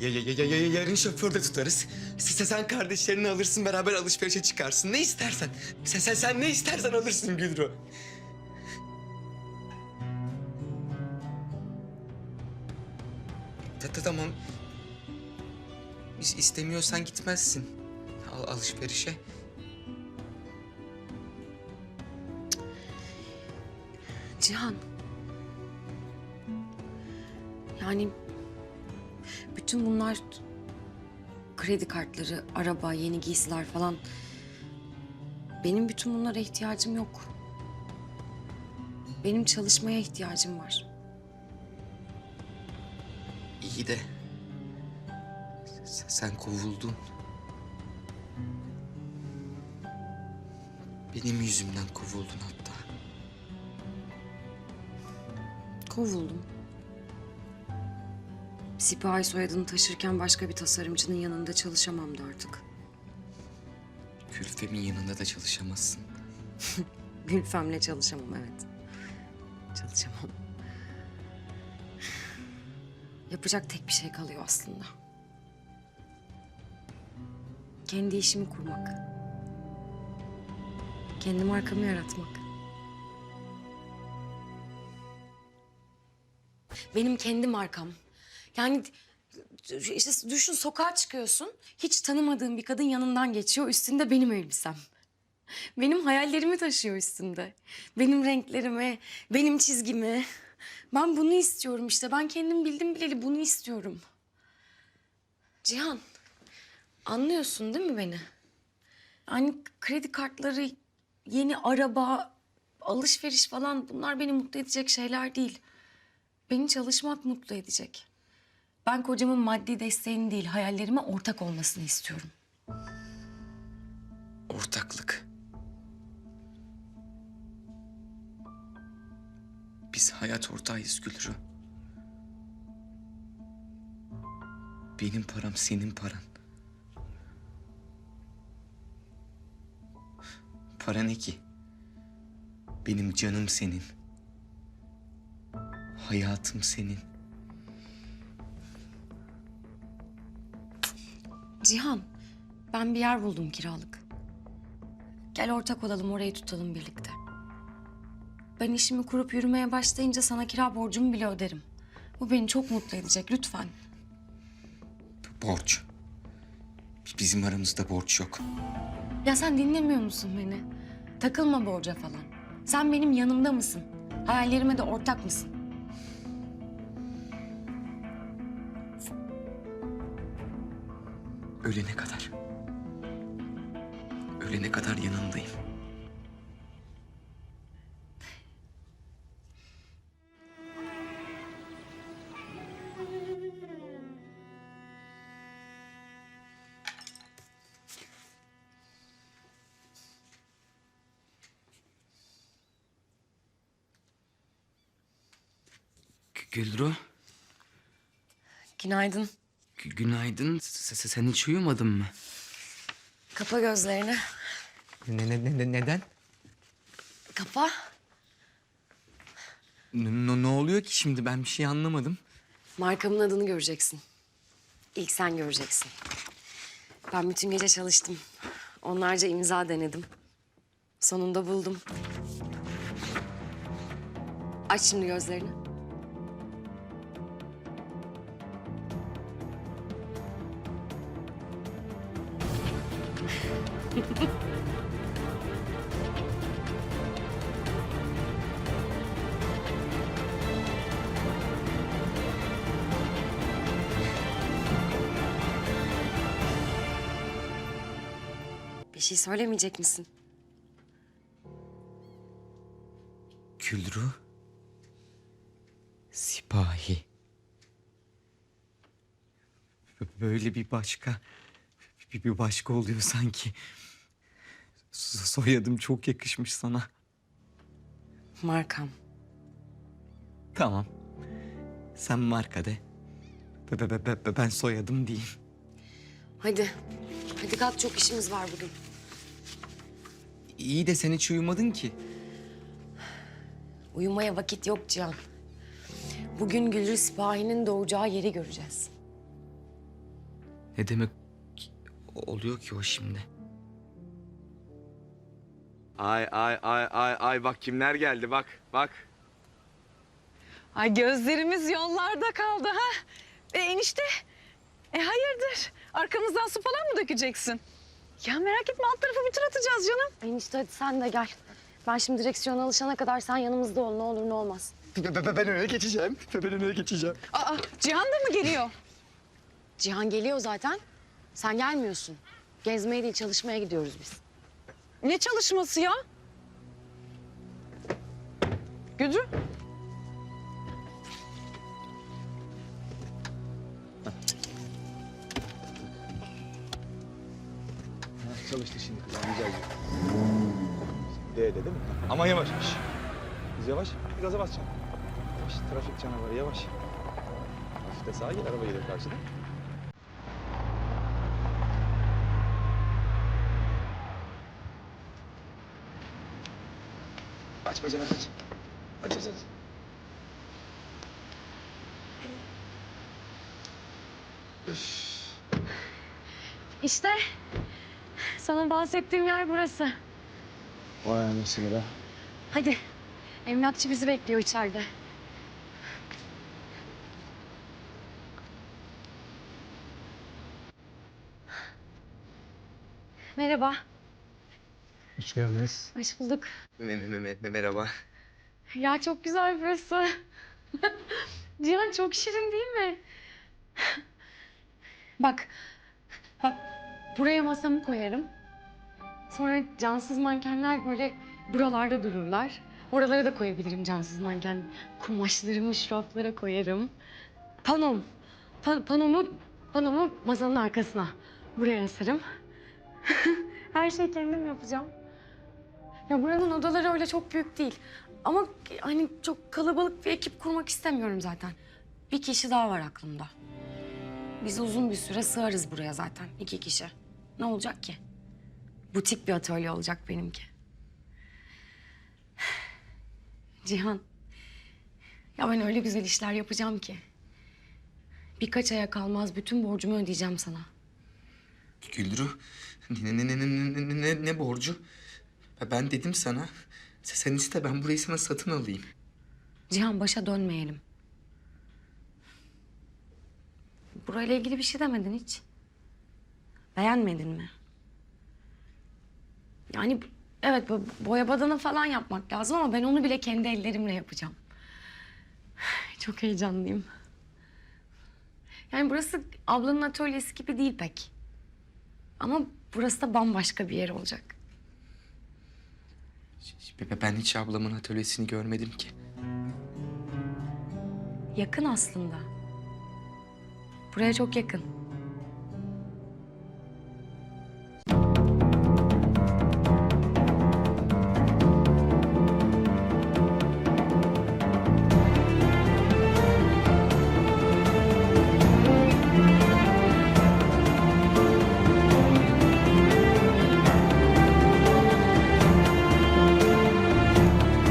Ya, ya, ya, ya- yarın şoförde tutarız. Sen, sen kardeşlerini alırsın beraber alışverişe çıkarsın. Ne istersen. Sen, sen, sen ne istersen alırsın Gülru. Ta, ta, tamam. İs- istemiyorsan gitmezsin. Al, alışverişe. Cihan. Yani bütün bunlar kredi kartları, araba, yeni giysiler falan. Benim bütün bunlara ihtiyacım yok. Benim çalışmaya ihtiyacım var. İyi de sen, sen kovuldun. Benim yüzümden kovuldun hatta. Kovuldum. Sipahi soyadını taşırken başka bir tasarımcının yanında çalışamamdı artık. Gülfem'in yanında da çalışamazsın. Gülfem'le çalışamam evet. Çalışamam. Yapacak tek bir şey kalıyor aslında. Kendi işimi kurmak. Kendi markamı yaratmak. Benim kendi markam. Yani işte düşün sokağa çıkıyorsun. Hiç tanımadığın bir kadın yanından geçiyor. Üstünde benim elbisem. Benim hayallerimi taşıyor üstünde. Benim renklerimi, benim çizgimi. Ben bunu istiyorum işte. Ben kendim bildim bileli bunu istiyorum. Cihan, anlıyorsun değil mi beni? Hani kredi kartları, yeni araba, alışveriş falan bunlar beni mutlu edecek şeyler değil. Beni çalışmak mutlu edecek. Ben kocamın maddi desteğini değil, hayallerime ortak olmasını istiyorum. Ortaklık. Biz hayat ortağıyız Gülru. Benim param senin paran. Para ne ki? Benim canım senin. Hayatım senin. Cihan, ben bir yer buldum kiralık. Gel ortak olalım, orayı tutalım birlikte. Ben işimi kurup yürümeye başlayınca sana kira borcumu bile öderim. Bu beni çok mutlu edecek, lütfen. Borç. Bizim aramızda borç yok. Ya sen dinlemiyor musun beni? Takılma borca falan. Sen benim yanımda mısın? Hayallerime de ortak mısın? Ölene kadar. Ölene kadar yanındayım. Güldru, Günaydın. Gü- günaydın. S- sen hiç uyumadın mı? Kapa gözlerini. Ne, ne, ne, ne- neden? Kapa. Ne, ne- ne oluyor ki şimdi? Ben bir şey anlamadım. Markamın adını göreceksin. İlk sen göreceksin. Ben bütün gece çalıştım. Onlarca imza denedim. Sonunda buldum. Aç şimdi gözlerini. Bir şey söylemeyecek misin? Gülru. Sipahi. Böyle bir başka... Bir, bir başka oluyor sanki. So- Soyadım çok yakışmış sana. Markam. Tamam. Sen marka de. Be- be- be- be- Ben soyadım değil. Hadi. Hadi kalk çok işimiz var bugün. İyi de sen hiç uyumadın ki. Uyumaya vakit yok Cihan. Bugün Gülrü Sipahi'nin doğacağı yeri göreceğiz. Ne demek oluyor ki o şimdi? Ay ay ay ay ay bak kimler geldi bak bak. Ay gözlerimiz yollarda kaldı ha. E enişte, e hayırdır? Arkamızdan su falan mı dökeceksin? Ya merak etme alt tarafı bir tur atacağız canım. Enişte hadi sen de gel. Ben şimdi direksiyona alışana kadar sen yanımızda ol ne olur ne olmaz. Ben öne geçeceğim. Ben öne geçeceğim. Aa Cihan da mı geliyor? Cihan geliyor zaten. Sen gelmiyorsun. Gezmeye değil çalışmaya gidiyoruz biz. Ne çalışması ya? Güdü. Çalıştı şimdi kızım güzelce. D'de değil mi? Ama yavaş. Şş. Biz yavaş. Gaza basacaksın. Yavaş. Trafik canavarı yavaş. Hafif de sağa gel araba geliyor karşıdan. Aç bacana aç. Aç aç aç. İşte sana bahsettiğim yer burası. Vay anasını be. Hadi. Emlakçı bizi bekliyor içeride. Merhaba. Hoş geldiniz. Hoş bulduk. Merhaba. Ya çok güzel burası. Cihan çok şirin değil mi? bak. Bak. Buraya masamı koyarım. Sonra cansız mankenler böyle buralarda dururlar. Oralara da koyabilirim cansız manken. Kumaşlarımı şu raflara koyarım. Panom. Pa panomu, panomu masanın arkasına. Buraya asarım. Her şeyi kendim yapacağım. Ya buranın odaları öyle çok büyük değil. Ama hani çok kalabalık bir ekip kurmak istemiyorum zaten. Bir kişi daha var aklımda. Biz uzun bir süre sığarız buraya zaten. iki kişi. Ne olacak ki? Butik bir atölye olacak benimki. Cihan. Ya ben öyle güzel işler yapacağım ki. Birkaç aya kalmaz bütün borcumu ödeyeceğim sana. Güldürü. Ne, ne, ne, ne, ne, ne, ne, ne borcu? Ben dedim sana. Sen iste ben burayı sana satın alayım. Cihan başa dönmeyelim. Burayla ilgili bir şey demedin hiç. Beğenmedin mi? Yani evet boya badana falan yapmak lazım ama ben onu bile kendi ellerimle yapacağım. Çok heyecanlıyım. Yani burası ablanın atölyesi gibi değil pek. Ama burası da bambaşka bir yer olacak. Ben hiç ablamın atölyesini görmedim ki. Yakın aslında. Buraya çok yakın.